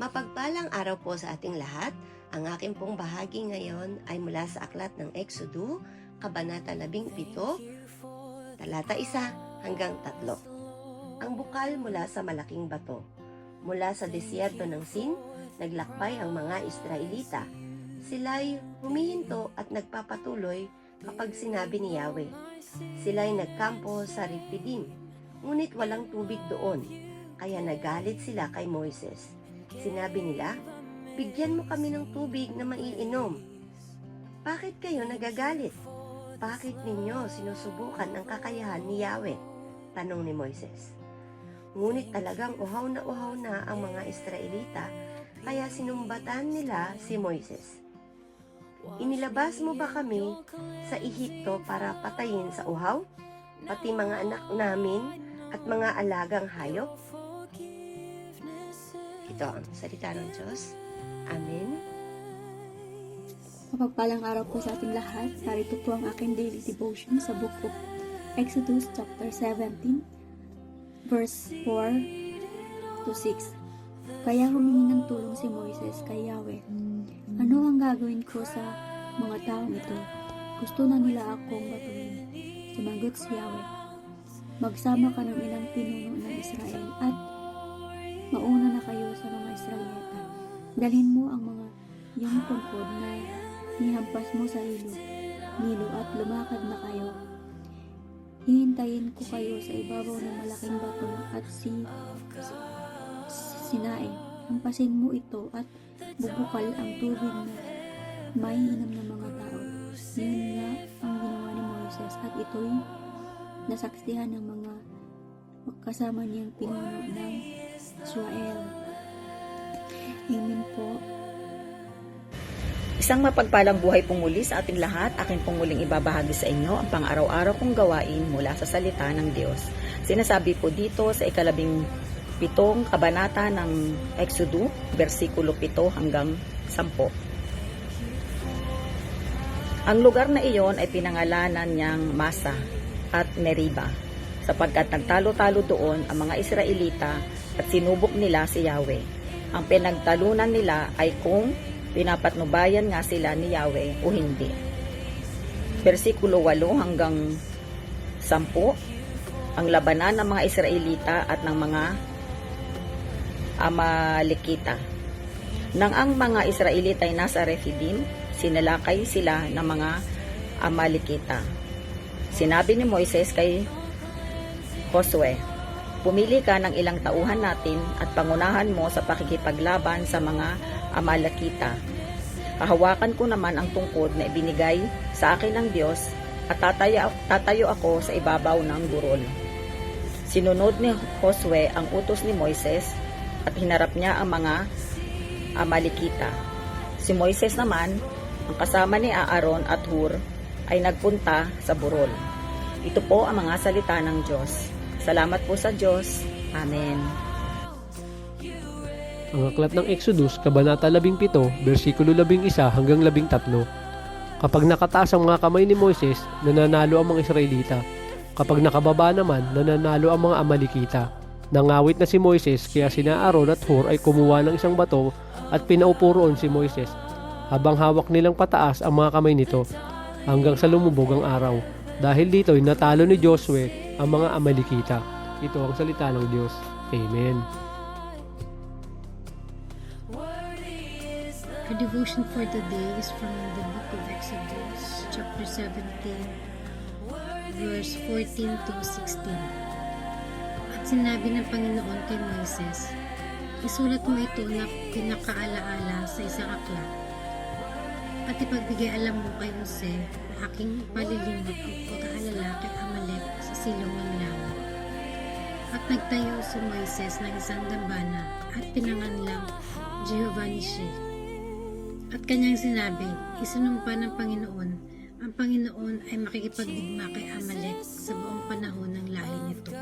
Mapagpalang araw po sa ating lahat. Ang aking pong bahagi ngayon ay mula sa aklat ng Exodo, Kabanata 17, talata 1 hanggang 3. Ang bukal mula sa malaking bato. Mula sa desierto ng Sin, naglakbay ang mga Israelita. Sila'y humihinto at nagpapatuloy kapag sinabi ni Yahweh. Sila'y nagkampo sa Refidim, ngunit walang tubig doon, kaya nagalit sila kay Moises. Sinabi nila, bigyan mo kami ng tubig na maiinom. Bakit kayo nagagalit? Bakit ninyo sinusubukan ang kakayahan ni Yahweh? Tanong ni Moises. Ngunit talagang uhaw na uhaw na ang mga Israelita, kaya sinumbatan nila si Moises. Inilabas mo ba kami sa Ehipto para patayin sa uhaw? Pati mga anak namin at mga alagang hayop? Ito ang salita ng Diyos. Amen. Mapagpalang araw po sa ating lahat. Narito po ang aking daily devotion sa book of Exodus chapter 17 verse 4 to 6. Kaya humingi ng tulong si Moises kay Yahweh. Ano ang gagawin ko sa mga taong ito? Gusto na nila akong batuin. Sumagot si Yahweh. Magsama ka ng ilang pinuno ng Israel at mauna na kayo sa mga Israelita. Dalhin mo ang mga iyong tungkod na nihampas mo sa ilo, nilo at lumakad na kayo. Hihintayin ko kayo sa ibabaw ng malaking bato at si, si Sinae. Hampasin mo ito at bubukal ang tubig na may inom ng mga tao. Yun nga ang ginawa ni Moises at ito'y nasaksihan ng mga kasama niyang pinuno ng Israel. Amen po. Isang mapagpalang buhay pong muli sa ating lahat, aking pong muling ibabahagi sa inyo ang pang-araw-araw kong gawain mula sa salita ng Diyos. Sinasabi po dito sa ikalabing pitong kabanata ng Exodo, versikulo 7 hanggang 10. Ang lugar na iyon ay pinangalanan niyang Masa at Meriba sapagkat nagtalo-talo doon ang mga Israelita at sinubok nila si Yahweh. Ang pinagtalunan nila ay kung pinapatnubayan nga sila ni Yahweh o hindi. Versikulo 8 hanggang 10, ang labanan ng mga Israelita at ng mga Amalekita. Nang ang mga Israelita ay nasa Refidim, sinalakay sila ng mga Amalekita. Sinabi ni Moises kay Josue, Pumili ka ng ilang tauhan natin at pangunahan mo sa pakikipaglaban sa mga Amalekita. Kahawakan ko naman ang tungkod na ibinigay sa akin ng Diyos at tatayo, tatayo ako sa ibabaw ng burol. Sinunod ni Josue ang utos ni Moises at hinarap niya ang mga Amalekita. Si Moises naman, ang kasama ni Aaron at Hur, ay nagpunta sa burol. Ito po ang mga salita ng Diyos. Salamat po sa Diyos. Amen. Ang aklat ng Exodus, Kabanata 17, versikulo 11 hanggang 13. Kapag nakataas ang mga kamay ni Moises, nananalo ang mga Israelita. Kapag nakababa naman, nananalo ang mga Amalekita. Nangawit na si Moises kaya sina Aaron at Hur ay kumuha ng isang bato at pinaupo roon si Moises habang hawak nilang pataas ang mga kamay nito hanggang sa lumubog ang araw. Dahil dito ay natalo ni Josue ang mga Amalekita. Ito ang salita ng Diyos. Amen. Our devotion for today is from the book of Exodus, chapter 17, verse 14 to 16. At sinabi ng Panginoon kay Moises, Isulat mo ito na pinakaalaala sa isang aklat. At ipagbigay alam mo kay Jose na aking palilingap ang pag-aalala kay Amalek sa silong ng langit. At nagtayo si Moises ng isang dambana at pinanganlang Jehovah Nissi. At kanyang sinabi, isinumpa ng Panginoon, ang Panginoon ay makikipagdigma kay Amalek sa buong panahon ng lahi nito.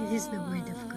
This is the word of God.